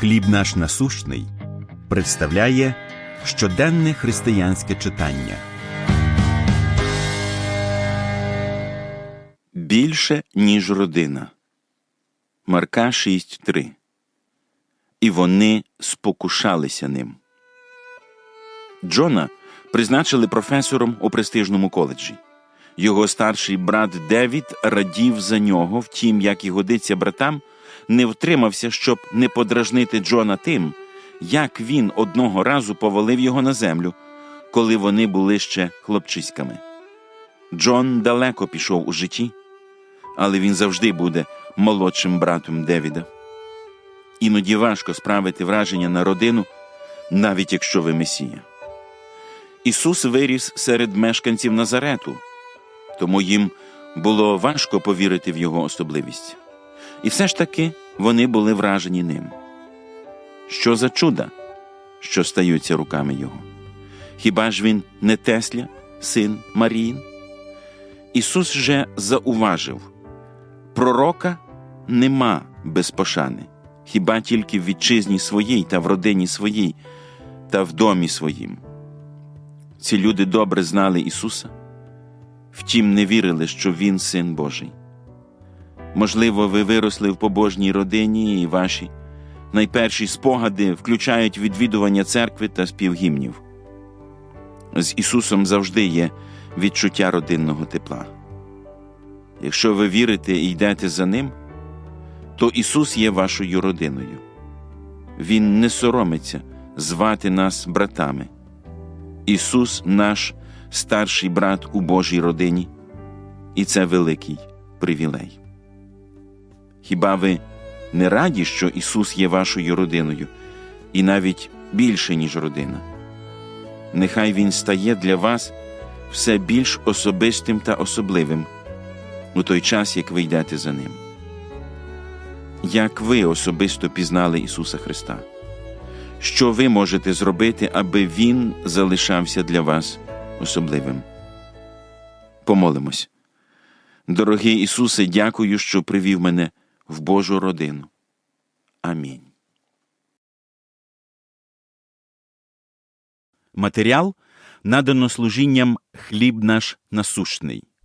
Хліб наш насущний представляє щоденне християнське читання. Більше, ніж родина. Марка 6.3. І вони спокушалися ним. Джона призначили професором у престижному коледжі. Його старший брат Девід радів за нього, втім, як і годиться братам, не втримався, щоб не подражнити Джона тим, як він одного разу повалив його на землю, коли вони були ще хлопчиськами. Джон далеко пішов у житті, але він завжди буде молодшим братом Девіда. Іноді важко справити враження на родину, навіть якщо ви месія. Ісус виріс серед мешканців Назарету, тому їм було важко повірити в його особливість. І все ж таки вони були вражені ним. Що за чуда, що стаються руками його? Хіба ж він не Тесля, син Маріїн? Ісус же зауважив пророка нема без пошани, хіба тільки в вітчизні своїй та в родині своїй та в домі своїм. Ці люди добре знали Ісуса, втім не вірили, що Він син Божий. Можливо, ви виросли в побожній родині і ваші найперші спогади включають відвідування церкви та спів гімнів. З Ісусом завжди є відчуття родинного тепла. Якщо ви вірите і йдете за Ним, то Ісус є вашою родиною. Він не соромиться звати нас братами. Ісус наш старший брат у Божій родині, і це великий привілей. Хіба ви не раді, що Ісус є вашою родиною, і навіть більше, ніж родина? Нехай Він стає для вас все більш особистим та особливим у той час, як ви йдете за Ним. Як ви особисто пізнали Ісуса Христа? Що ви можете зробити, аби Він залишався для вас особливим? Помолимось. Дорогий Ісусе, дякую, що привів мене в Божу родину. Амінь. Матеріал надано служінням хліб наш насущний.